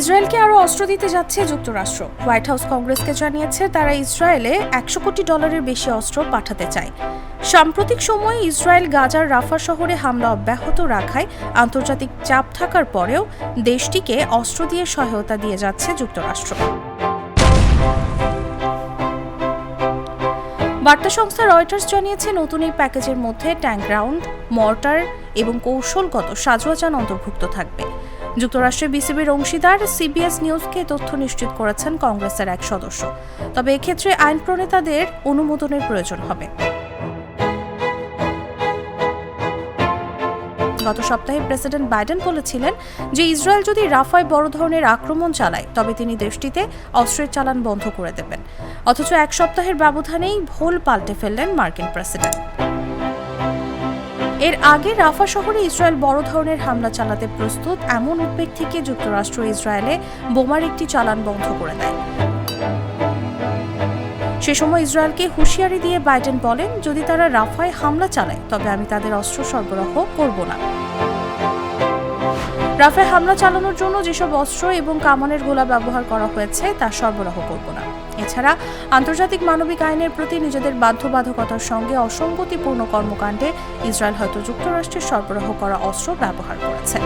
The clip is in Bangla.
ইসরায়েলকে আরও অস্ত্র দিতে যাচ্ছে যুক্তরাষ্ট্র। হোয়াইট হাউস কংগ্রেসকে জানিয়েছে তারা ইসরায়েলে একশো কোটি ডলারের বেশি অস্ত্র পাঠাতে চায়। সাম্প্রতিক সময়ে ইসরায়েল গাজার রাফা শহরে হামলা অব্যাহত রাখায় আন্তর্জাতিক চাপ থাকার পরেও দেশটিকে অস্ত্র দিয়ে সহায়তা দিয়ে যাচ্ছে যুক্তরাষ্ট্র। বার্তা সংস্থা রয়টার্স জানিয়েছে নতুন এই প্যাকেজের মধ্যে ট্যাঙ্ক গ্রাউন্ড, মর্টার এবং কৌশলগত সাজোয়াজান অন্তর্ভুক্ত থাকবে। যুক্তরাষ্ট্রের বিসিবির অংশীদার সিবিএস নিউজকে তথ্য নিশ্চিত করেছেন কংগ্রেসের এক সদস্য। তবে এক্ষেত্রে আইন প্রণেতাদের অনুমোদনের প্রয়োজন হবে। গত সপ্তাহে প্রেসিডেন্ট বাইডেন বলেছিলেন যে ইসরায়েল যদি রাফায় বড় ধরনের আক্রমণ চালায়, তবে তিনি দেশটিতে অস্ত্রের চালান বন্ধ করে দেবেন। অথচ এক সপ্তাহের ব্যবধানেই ভোল পাল্টে ফেললেন মার্কিন প্রেসিডেন্ট। এর আগে রাফা শহরে ইসরায়েল বড় ধরনের হামলা চালাতে প্রস্তুত, এমন উদ্বেগ থেকে যুক্তরাষ্ট্র ইসরায়েলে বোমার একটি চালান বন্ধ করে দেয়। সে সময় ইসরায়েলকে হুঁশিয়ারি দিয়ে বাইডেন বলেন, যদি তারা রাফায় হামলা চালায়, তবে আমি তাদের অস্ত্র সরবরাহ করব না। রাফায় হামলা চালানোর জন্য যেসব অস্ত্র এবং কামানের গোলা ব্যবহার করা হয়েছে, তা সরবরাহ করব না। এছাড়া আন্তর্জাতিক মানবিক আইনের প্রতি নিজেদের বাধ্যবাধকতার সঙ্গে অসঙ্গতিপূর্ণ কর্মকাণ্ডে ইসরায়েল হয়তো যুক্তরাষ্ট্রের সরবরাহ করা অস্ত্র ব্যবহার করেছে।